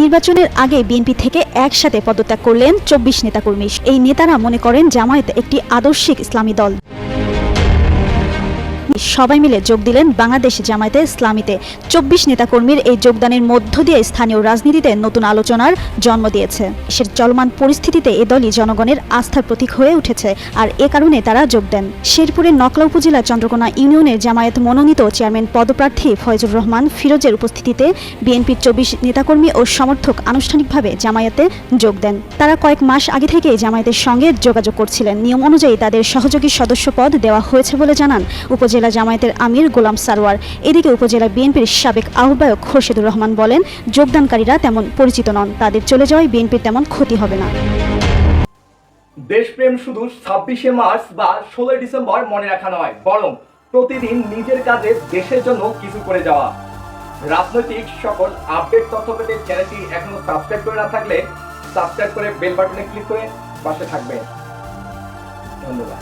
নির্বাচনের আগে বিএনপি থেকে একসাথে পদত্যাগ করলেন চব্বিশ নেতাকর্মী। এই নেতারা মনে করেন জামায়াত একটি আদর্শিক ইসলামী দল। সবাই মিলে যোগ দিলেন বাংলাদেশ জামায়াতে ইসলামীতে। চব্বিশ নেতাকর্মীর এই যোগদানের মধ্য দিয়ে স্থানীয় রাজনীতিতে নতুন আলোচনার জন্ম দিয়েছে। দেশের চলমান পরিস্থিতিতে এ দলই জনগণের আস্থার প্রতীক হয়ে উঠেছে আর এ কারণে তারা যোগ দেন। শেরপুরের নকলা উপজেলা চন্দ্রকোনা ইউনিয়নের জামায়াত মনোনীত চেয়ারম্যান পদপ্রার্থী ফয়জুর রহমান ফিরোজের উপস্থিতিতে বিএনপির চব্বিশ নেতাকর্মী ও সমর্থক আনুষ্ঠানিকভাবে জামায়াতে যোগ দেন। তারা কয়েক মাস আগে থেকে জামায়াতের সঙ্গে যোগাযোগ করছিলেন। নিয়ম অনুযায়ী তাদের সহযোগী সদস্য পদ দেওয়া হয়েছে বলে জানান উপজেলা জামায়াতের আমির গোলাম সারওয়ার এদিকে উপজেলা বিএনপির সাবেক আহ্বায়ক খোরশেদুর রহমান বলেন, যোগদানকারীরা তেমন পরিচিত নন, তাদের চলে যাওয়ায় বিএনপির তেমন ক্ষতি হবে না। দেশপ্রেম শুধু ছাব্বিশে মার্চ বা ষোলোই ডিসেম্বর মনে রাখা নয়, বরং প্রতিদিন নিজের কাজে দেশের জন্য কিছু করে যাওয়া। রাজনৈতিক সকল আপডেট তথ্য পেতে চ্যানেলটি এখনও সাবস্ক্রাইব করে না থাকলে সাবস্ক্রাইব করে বেল বাটনে ক্লিক করে পাশে থাকবেন। ধন্যবাদ।